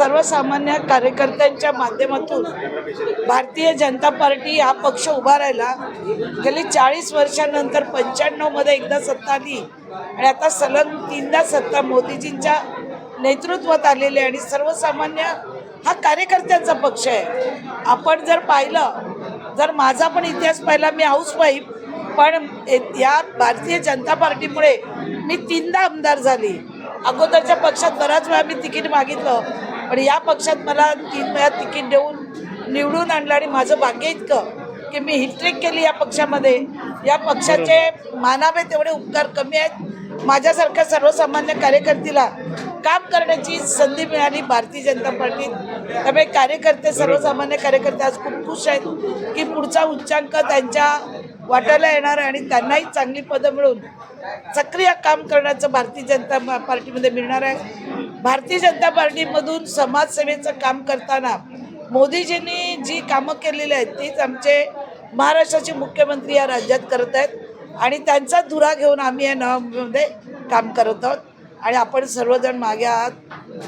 सर्वसामान्य कार्यकर्त्यांच्या माध्यमातून भारतीय जनता पार्टी हा पक्ष उभा राहिला. गेली चाळीस वर्षानंतर पंच्याण्णवमध्ये एकदा सत्ता आली. आणि आता सलग तीनदा सत्ता मोदीजींच्या नेतृत्वात आलेली आहे. आणि सर्वसामान्य हा कार्यकर्त्यांचा पक्ष आहे. आपण जर पाहिलं जर माझा पण इतिहास पाहिला मी हाऊसवाईफ पण या भारतीय जनता पार्टीमुळे मी तीनदा आमदार झाली. अगोदरच्या पक्षात बराच वेळा मी तिकीट मागितलं. पण या पक्षात मला तीन वेळा तिकीट देऊन निवडून आणलं आणि माझं भाग्य इतकं की मी हिस्ट्रिक केली या पक्षामध्ये. या पक्षाचे मानावे तेवढे उपकार कमी आहेत. माझ्यासारख्या सर्वसामान्य कार्यकर्तीला काम करण्याची संधी मिळाली भारतीय जनता पार्टीत. त्यामुळे कार्यकर्ते सर्वसामान्य कार्यकर्ते आज खूप खुश आहेत की पुढचा उच्चांक त्यांच्या वाटायला येणार आहे आणि त्यांनाही चांगली पदं मिळून सक्रिय काम करण्याचं भारतीय जनता पार्टीमध्ये मिळणार आहे. भारतीय जनता पार्टीमधून समाजसेवेचं काम करताना मोदीजींनी जी कामं केलेली आहेत तीच आमचे महाराष्ट्राचे मुख्यमंत्री या राज्यात करत आहेत. आणि त्यांचा धुरा घेऊन आम्ही या नवामध्ये काम करत आहोत. आणि आपण सर्वजण मागे आहात.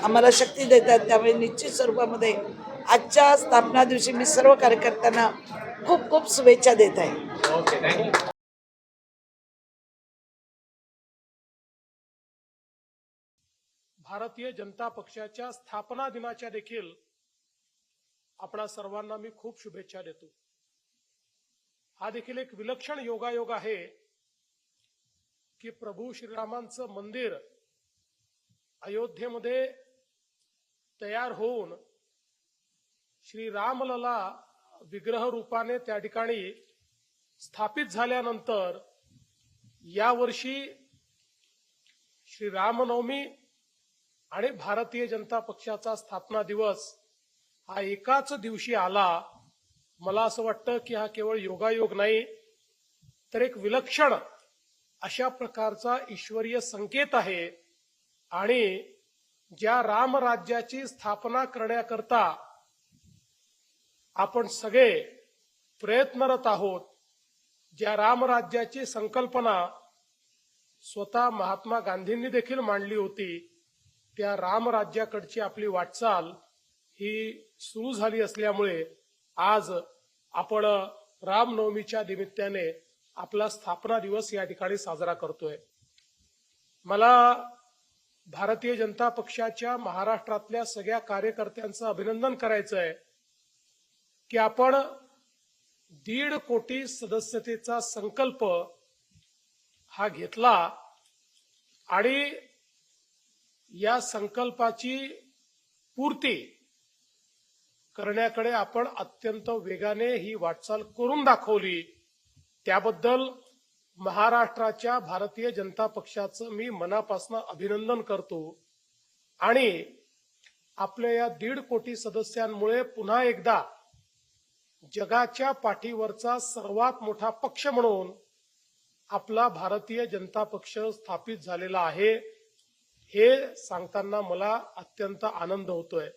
आम्हाला शक्ती देत आहेत. त्यामुळे निश्चित स्वरूपामध्ये आजच्या स्थापना दिवशी मी सर्व कार्यकर्त्यांना खूप खूप शुभेच्छा देत आहे. भारतीय जनता पक्षाच्या स्थापना दिनाच्या देखील आपणा सर्वांना मी खूप शुभेच्छा देतो. हा देखील एक विलक्षण योगायोग आहे की प्रभू श्रीरामांचं मंदिर अयोध्येमध्ये तयार होऊन श्रीरामलला विग्रह रूपाने त्या ठिकाणी स्थापित झाल्यानंतर यावर्षी श्री रामनवमी आणि भारतीय जनता पक्षाचा स्थापना दिवस हा एकाच दिवशी आला. मला असं वाटतं की हा केवळ योगायोग नाही तर एक विलक्षण अशा प्रकारचा ईश्वरीय संकेत आहे. आणि ज्या रामराज्याची स्थापना करण्याकरता आपण सगळे प्रयत्नरत आहोत ज्या रामराज्याची संकल्पना स्वतः महात्मा गांधींनी देखील मांडली होती त्या रामराज्याकडची आपली वाटचाल ही सुरू झाली असल्यामुळे आज आपण रामनवमीच्या निमित्ताने आपला स्थापना दिवस या ठिकाणी साजरा करतोय. मला भारतीय जनता पक्षाच्या महाराष्ट्रातल्या सगळ्या कार्यकर्त्यांचं अभिनंदन करायचं आहे की आपण दीड कोटी सदस्यतेचा संकल्प हा घेतला आणि या संकल्पाची पूर्ती करण्याकडे आपण अत्यंत वेगाने ही वाटचाल करून दाखवली. त्याबद्दल महाराष्ट्राच्या भारतीय जनता पक्षाचं मी मनापासून अभिनंदन करतो. आणि आपल्या या दीड कोटी सदस्यांमुळे पुन्हा एकदा जगाच्या पाठीवरचा सर्वात मोठा पक्ष म्हणून आपला भारतीय जनता पक्ष स्थापित झालेला आहे. हे सांगताना मला अत्यंत आनंद होतोय.